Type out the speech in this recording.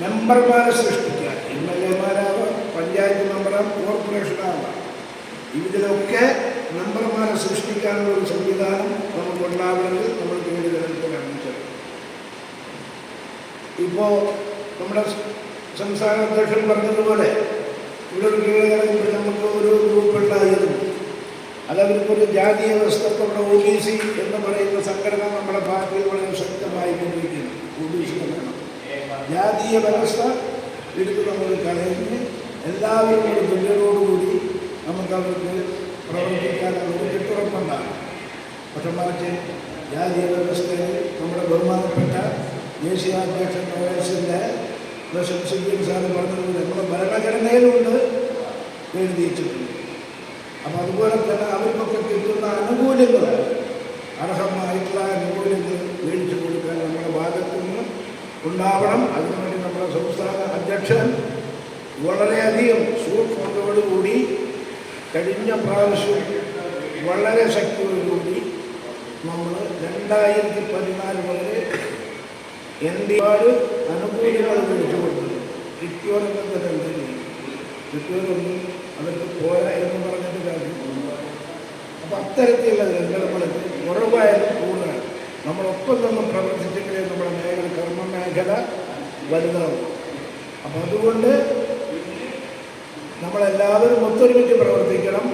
മെമ്പർമാരെ സൃഷ്ടിക്കുക. M L എമാരാവാം പഞ്ചായത്ത് മെമ്പറാം കോർപ്പറേഷനാവാം. ഇതിലൊക്കെ മെമ്പർമാരെ സൃഷ്ടിക്കാനുള്ള ഒരു സംവിധാനം നമുക്ക് ഉണ്ടാവണമെങ്കിൽ നമ്മൾ വേണ്ടി ആരംഭിച്ചത് ഇപ്പോൾ നമ്മുടെ സംസ്ഥാന അധ്യക്ഷൻ പറഞ്ഞതുപോലെ ഇവിടെ ഒരു നമുക്ക് ഒരു ഗ്രൂപ്പ് ഉണ്ടായിരുന്നു. അതവർക്കൊരു ജാതീയ വ്യവസ്ഥ ഒ ബി സി എന്ന് പറയുന്ന സംഘടന നമ്മുടെ പാർട്ടിയിൽ വളരെ ശക്തമായി കൊണ്ടിരിക്കുന്നു ഒ ബി സി വേണം ജാതീയ വ്യവസ്ഥ എടുത്ത് നമ്മൾ കളഞ്ഞ് എല്ലാവരും ഒരു തുല്യതോടുകൂടി നമുക്ക് അവർക്ക് പ്രവർത്തിക്കാനുള്ള ഒരു കെട്ടുറപ്പുണ്ടാകും പക്ഷെ മറിച്ച് ജാതീയ വ്യവസ്ഥയിൽ നമ്മുടെ ബഹുമാനപ്പെട്ട ദേശീയ അധ്യക്ഷൻ വയസ്സിന്റെ പ്രശംസിക്കുകയും സാറ് പറഞ്ഞതുപോലെ നമ്മുടെ ഭരണഘടനയിലുണ്ട് എഴുതിയിട്ടുണ്ട്. അപ്പം അതുപോലെ തന്നെ അവർക്കൊക്കെ കിട്ടുന്ന ആനുകൂല്യങ്ങൾ അർഹമായിട്ടുള്ള ആനുകൂല്യങ്ങൾ മേടിച്ചു കൊടുക്കാൻ നമ്മുടെ ഭാഗത്തു നിന്ന് ഉണ്ടാവണം. അതിനുവേണ്ടി നമ്മുടെ സംസ്ഥാന അധ്യക്ഷൻ വളരെയധികം സൂക്ഷ്മതയോടുകൂടി കഴിഞ്ഞ പ്രാവശ്യം വളരെ ശക്തിയോടുകൂടി നമ്മൾ രണ്ടായിരത്തി പതിനാല് മുതൽ എൻ ഡി ആറ് അനുകൂല്യങ്ങൾ മേടിച്ചു കൊടുത്തത് കിട്ടിയോരെന്നൊക്കെ തന്നെ കിട്ടിയോരൊന്നും അവർക്ക് പോരാ എന്ന് പറഞ്ഞിട്ട് കാര്യം അപ്പം അത്തരത്തിലുള്ള രംഗങ്ങൾക്ക് കുറവായാലും കൂടുതലാണ്. നമ്മളൊപ്പം നമ്മൾ പ്രവർത്തിച്ചെങ്കിലേ നമ്മുടെ മേഖല വലുതാണ് അപ്പം അതുകൊണ്ട് നമ്മളെല്ലാവരും ഒത്തൊരുമിച്ച് പ്രവർത്തിക്കണം.